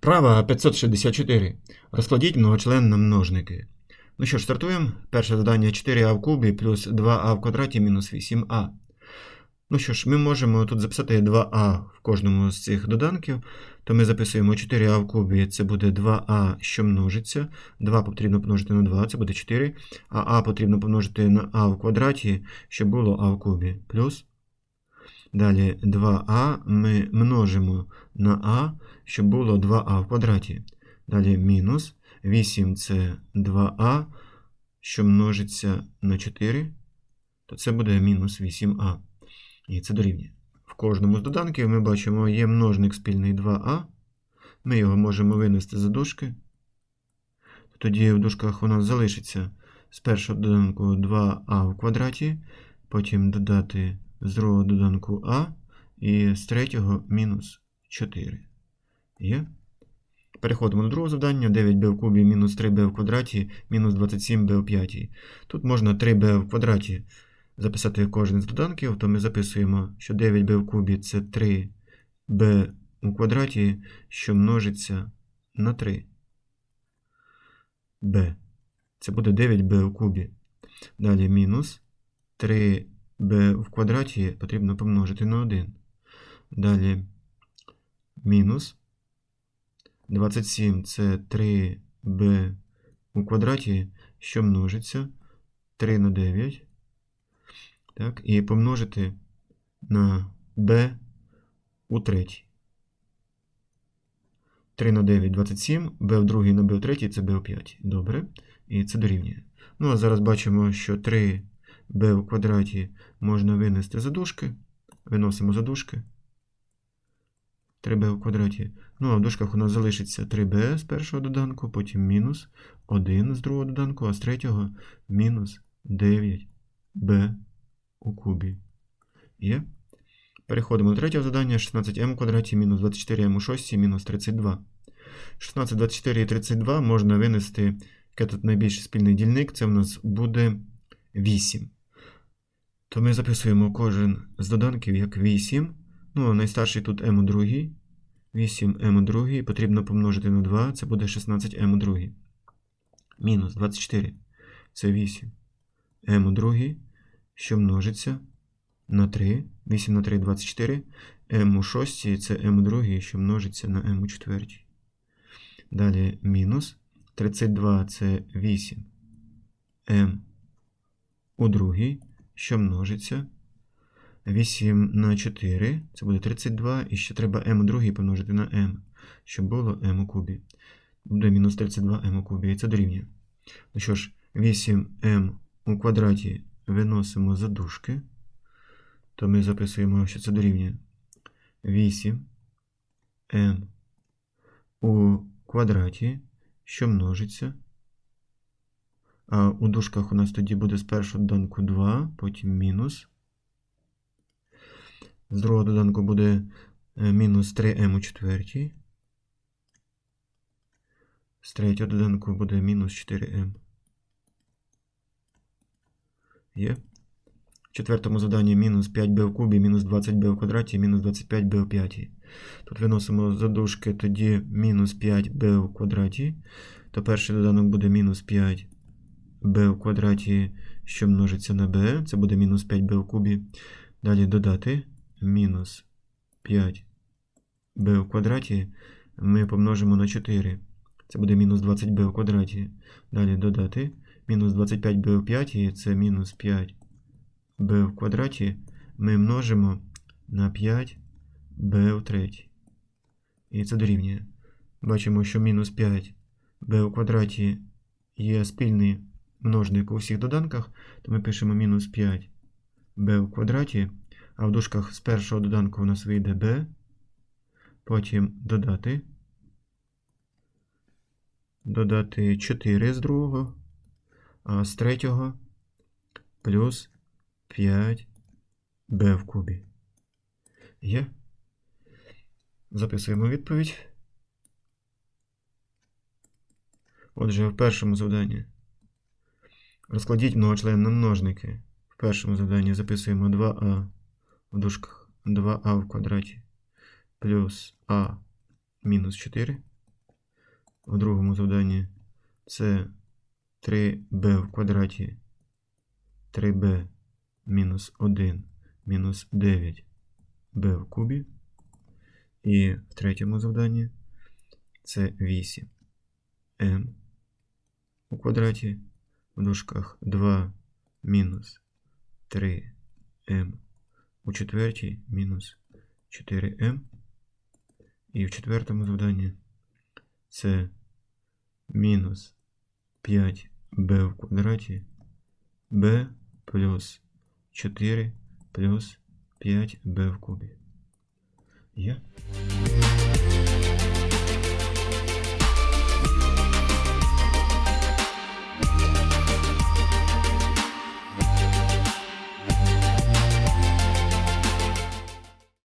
Вправа 564. Розкладіть многочлен на множники. Ну що ж, стартуємо. Перше завдання 4а в кубі плюс 2а в квадраті мінус 8а. Ну що ж, ми можемо тут записати 2а в кожному з цих доданків. То ми записуємо 4а в кубі, це буде 2а, що множиться. 2 потрібно помножити на 2, це буде 4. А а потрібно помножити на а в квадраті, щоб було а в кубі. Плюс. Далі 2а ми множимо на а, щоб було 2а в квадраті. Далі мінус 8 це 2а, що множиться на 4, то це буде мінус 8а. І це дорівнює. В кожному з доданків ми бачимо, є множник спільний 2а. Ми його можемо винести за дужки. Тоді в дужках у нас залишиться з першого доданку 2а в квадраті, потім додати з другого доданку а, і з третього мінус 4. Є? Переходимо до другого завдання. 9b в кубі мінус 3b в квадраті, мінус 27b в п'ятій. Тут можна 3b в квадраті записати кожен з доданків, то ми записуємо, що 9b в кубі це 3b у квадраті, що множиться на 3. b. Це буде 9b в кубі. Далі мінус 3b в квадраті потрібно помножити на 1. Далі мінус 27 це 3b у квадраті, що множиться 3 на 9. Так, і помножити на b у третій. 3 на 9 27, b в другій на b в третій це b в п'ятій. Добре. І це дорівнює. Ну, а зараз бачимо, що 3b в квадраті можна винести за дужки. Виносимо за дужки. 3b в квадраті. Ну, а в дужках у нас залишиться 3b з першого доданку, потім мінус 1 з другого доданку, а з третього мінус 9b у кубі. Є. Переходимо до третього завдання. 16m в квадраті мінус 24m у шостій мінус 32. 16, 24 і 32 можна винести, який тут найбільший спільний дільник, це в нас буде 8. То ми записуємо кожен з доданків як 8. Ну, а найстарший тут m у другій. 8m у другій. Потрібно помножити на 2, це буде 16m у другій. Мінус 24. Це 8. m у другій, що множиться на 3. 8 на 3 24. m у шостій, це m у другій, що множиться на m у четвертій. Далі мінус 32 це 8 m у другій, що множиться. 8 на 4, це буде 32, і ще треба m у другій помножити на m, щоб було m у кубі. Буде мінус 32m у кубі, і це дорівнює. Ну що ж, 8m у квадраті виносимо за дужки, то ми записуємо, що це дорівнює 8m у квадраті, що множиться. У дужках у нас тоді буде з першого доданку 2, потім мінус. З другого доданку буде е, мінус 3m у четвертій. З третього доданку буде мінус 4m. Є. В четвертому заданні мінус 5b в кубі, мінус 20b в квадраті, мінус 25b в п'ятій. Тут виносимо за дужки тоді мінус 5b в квадраті. То перший доданок буде мінус 5b в квадраті, що множиться на b. Це буде мінус 5b в кубі. Далі додати мінус 5b в квадраті ми помножимо на 4. Це буде мінус 20b в квадраті. Далі додати мінус 25b в п'ятій, це мінус 5b в квадраті. Ми множимо на 5b в третій. І це дорівнює. Бачимо, що мінус 5b в квадраті є спільний множник у всіх доданках, то ми пишемо мінус 5b в квадраті. А в дужках з першого доданку у нас вийде b. Потім додати. Додати 4 з другого. А з третього плюс 5b в кубі. Є. Записуємо відповідь. Отже, в першому завданні розкладіть многочлен на множники. В першому завданні записуємо 2а в дужках 2а в квадраті плюс а мінус 4. в другому завданні це 3b в квадраті 3b мінус 1 мінус 9b в кубі. І в третьому завданні це 8m у квадраті в дужках 2 мінус 3m у четвертій мінус 4m. І в четвертому завданні це мінус 5b в квадраті b плюс 4 плюс 5b в кубі. Є?